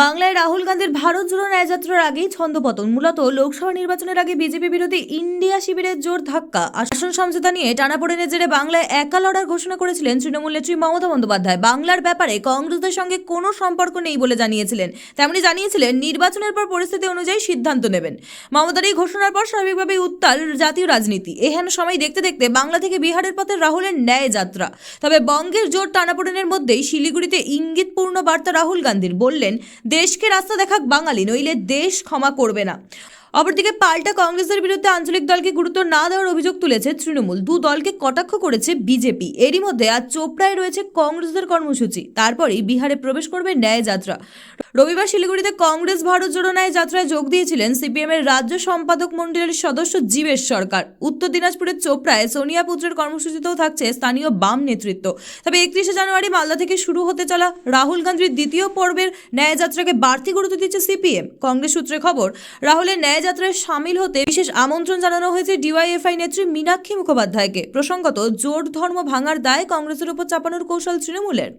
বাংলায় রাহুল গান্ধীর ভারত জোড়ো ন্যায়যাত্রার আগেই ছন্দপতন। মূলত লোকসভা নির্বাচনের আগে বিজেপি বিরোধী ইন্ডিয়া শিবিরের জোর ধাক্কা। আসন সমঝোতা নিয়ে টানাপোড়েনের জেরে বাংলায় একা লড়ার ঘোষণা করেছিলেন তৃণমূল নেত্রী মমতা বন্দ্যোপাধ্যায়। বাংলার ব্যাপারে কংগ্রেসের সঙ্গে কোনো সম্পর্ক নেই বলে জানিয়েছিলেন। তেমনি জানিয়েছিলেন, নির্বাচনের পর পরিস্থিতি অনুযায়ী সিদ্ধান্ত নেবেন। মমতার এই ঘোষণার পর স্বাভাবিকভাবেই উত্তাল জাতীয় রাজনীতি। এহেন সময় দেখতে দেখতে বাংলা থেকে বিহারের পথে রাহুলের ন্যায় যাত্রা। তবে বঙ্গের জোর টানাপোড়েনের মধ্যেই শিলিগুড়িতে ইঙ্গিতপূর্ণ বার্তা রাহুল গান্ধীর। বললেন দেশকে রাস্তা দেখাক বাঙালি, নইলে দেশ ক্ষমা করবে না। অপরদিকে পাল্টা কংগ্রেসের বিরুদ্ধে আঞ্চলিক দলকে গুরুত্ব না দেওয়ার অভিযোগ তুলেছে তৃণমূল। দু দলকে কটাক্ষ করেছে বিজেপি। এরই মধ্যে আজ চোপড়ায় রয়েছে কংগ্রেসের কর্মসূচি। তারপরেই বিহারে প্রবেশ করবে ন্যায় যাত্রা। রবিবার শিলিগুড়িতে কংগ্রেস ভারত জোড়ো ন্যায় যাত্রায় যোগ দিয়েছিলেন সিপিএম এর রাজ্য সম্পাদক মণ্ডলীর সদস্য জীবেশ সরকার। উত্তর দিনাজপুরের চোপড়ায় সোনিয়া পুত্রের কর্মসূচিতেও থাকছে স্থানীয় বাম নেতৃত্ব। তবে একত্রিশে জানুয়ারি মালদা থেকে শুরু হতে চলা রাহুল গান্ধীর দ্বিতীয় পর্বের ন্যায় যাত্রাকে বাড়তি গুরুত্ব দিচ্ছে সিপিএম। কংগ্রেস সূত্রে খবর, রাহুলের ন্যায় যাত্রায় সামিল হতে বিশেষ আমন্ত্রণ জানানো হয়েছে ডিওয়াইএফআই নেত্রী মীনাক্ষী মুখোপাধ্যায়কে। প্রসঙ্গত, জোট ধর্ম ভাঙার দায় কংগ্রেসের উপর চাপানোর কৌশল তৃণমূলের।